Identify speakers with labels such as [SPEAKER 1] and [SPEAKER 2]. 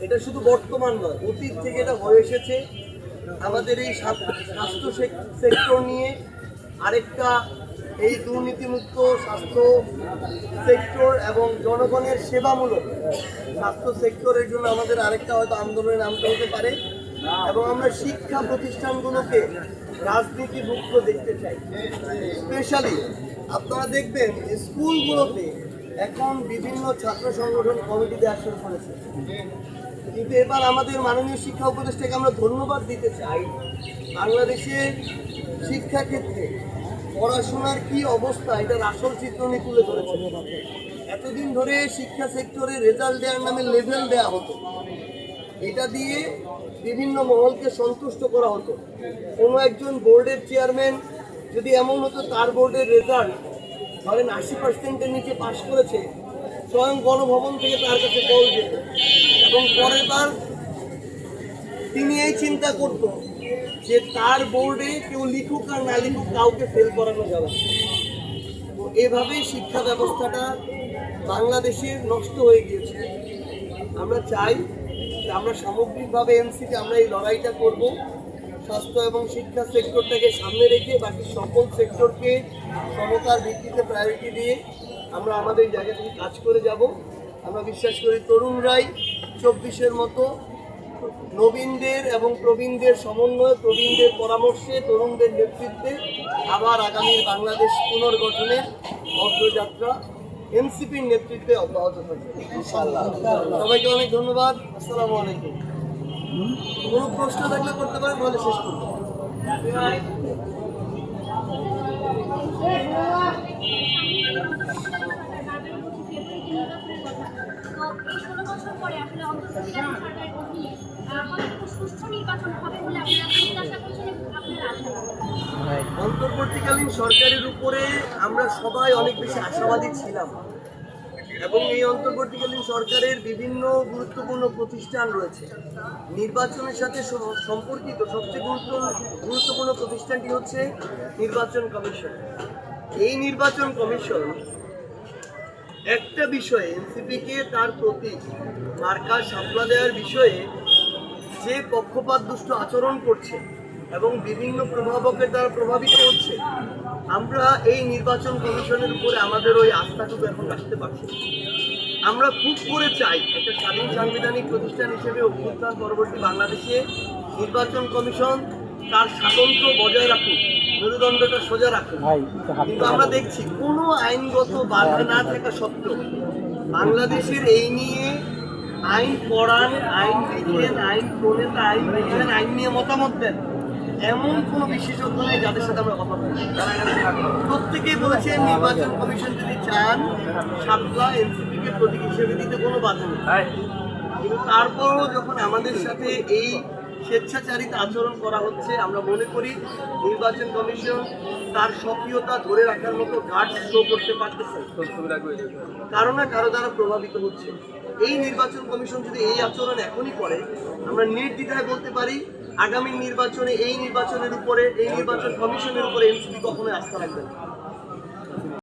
[SPEAKER 1] এটা শুধু বর্তমান নয়, অতীত থেকে এটা হয়ে এসেছে। আমাদের এই স্বা- স্বাস্থ্য সেক্টর নিয়ে আরেকটা এই দুর্নীতিমুক্ত স্বাস্থ্য সেক্টর এবং জনগণের সেবামূলক স্বাস্থ্য সেক্টরের জন্য আমাদের আরেকটা হয়তো আন্দোলনে নামতে হতে পারে এবং আমরা শিক্ষা প্রতিষ্ঠানগুলোকে রাজনীতি মুক্ত দেখতে চাই। স্পেশালি আপনারা দেখবেন স্কুলগুলোতে এখন বিভিন্ন ছাত্র সংগঠন কমিটি দেওয়া শুরু করেছে। কিন্তু এবার আমাদের মাননীয় শিক্ষা উপদেষ্টাকে আমরা ধন্যবাদ দিতে চাই, বাংলাদেশে শিক্ষাক্ষেত্রে পড়াশোনার কি অবস্থা, এটার আসল চিত্র উনি তুলে ধরেছেন। এতদিন ধরে শিক্ষা সেক্টরে রেজাল্ট দেওয়ার নামে লেভেল দেওয়া হতো। এটা দিয়ে বিভিন্ন মহলকে সন্তুষ্ট করা হতো। কোনো একজন বোর্ডের চেয়ারম্যান যদি এমন হতো, তার বোর্ডের রেজাল্ট ধরেন আশি পার্সেন্টের নিচে পাশ করেছে, স্বয়ং গণভবন থেকে তার কাছে কল যেত এবং পরের বার তিনি এই চিন্তা করতো যে তার বোর্ডে কেউ লিখুক আর না লিখুক কাউকে ফেল করানো যাবে। তো এভাবেই শিক্ষা ব্যবস্থাটা বাংলাদেশের নষ্ট হয়ে গিয়েছে। আমরা চাই যে আমরা সামগ্রিকভাবে এনসিতে আমরা এই লড়াইটা করব। স্বাস্থ্য এবং শিক্ষা সেক্টরটাকে সামনে রেখে বাকি সকল সেক্টরকে সমতার ভিত্তিতে প্রায়োরিটি দিয়ে আমরা আমাদের জায়গা থেকে কাজ করে যাব। আমরা বিশ্বাস করি তরুণরাই চব্বিশের মতো নবীনদের এবং প্রবীণদের সমন্বয়ে প্রবীণদের পরামর্শে তরুণদের নেতৃত্বে আবার আগামীর বাংলাদেশ পুনর্গঠনের অগ্রযাত্রা এনসিপির নেতৃত্বে অব্যাহত থাকবে। সবাইকে অনেক ধন্যবাদ। আসসালামু আলাইকুম। কোনো প্রশ্ন থাকলে করতে পারেন শেষ অন্তর্বর্তীকালীন সরকারের উপরে আমরা সবাই অনেক বেশি আশাবাদী ছিলাম। এবং এই অন্তর্বর্তীকালীন সরকারের বিভিন্ন গুরুত্বপূর্ণ প্রতিষ্ঠান রয়েছে। নির্বাচনের সাথে সম্পর্কিত সবচেয়ে গুরুত্ব, গুরুত্বপূর্ণ প্রতিষ্ঠানটি হচ্ছে নির্বাচন কমিশন। এই নির্বাচন কমিশন একটা বিষয়ে এনসিপিকে তার প্রতি মার্কা সাপলা দেওয়ার বিষয়ে যে পক্ষপাত দুষ্ট আচরণ করছে এবং বিভিন্ন প্রভাবকের দ্বারা প্রভাবিত হচ্ছে। আমরা এই নির্বাচন কমিশনের উপরে আমাদের ওই আস্থাটুকু এখন রাখতে পারছি আমরা খুব করে চাই একটা স্বাধীন সাংবিধানিক প্রতিষ্ঠান হিসেবে অভ্যুত্থান পরবর্তী বাংলাদেশে নির্বাচন কমিশন তার স্বাতন্ত্র্য বজায় রাখুক মেরুদণ্ডটা সোজা রাখুক। কিন্তু আমরা দেখছি কোনো আইনগত বাধা না থাকা সত্ত্বেও বাংলাদেশের এই নিয়ে আইন পড়ান আইন লিখেন আইন প্রণেতা আইন লিখেন আইন নিয়ে মতামত দেন। এমন কোনো বিশেষজ্ঞ নেই যাদের সাথে আমরা কথা বলি। প্রত্যেকেই বলেছেন নির্বাচন কমিশন যদি চান সাতলা এনসিপিকে প্রতীক হিসেবে দিতে কোনো বাধা নেই। কিন্তু তারপরও যখন আমাদের সাথে এই স্বেচ্ছাচারিত আচরণ করা হচ্ছে আমরা মনে করি নির্বাচন কমিশন তার সক্রিয়তা ধরে রাখার মতো গার্ড শো করতে পারতেছে না। কারও না কারও দ্বারা প্রভাবিত হচ্ছে। এই নির্বাচন কমিশন যদি এই আচরণ এখনই করে আমরা নির্দ্বিধায় বলতে পারি আগামী নির্বাচনে এই নির্বাচনের উপরে এই নির্বাচন কমিশনের উপরে এনসিপি কখনোই আস্থা রাখবে না।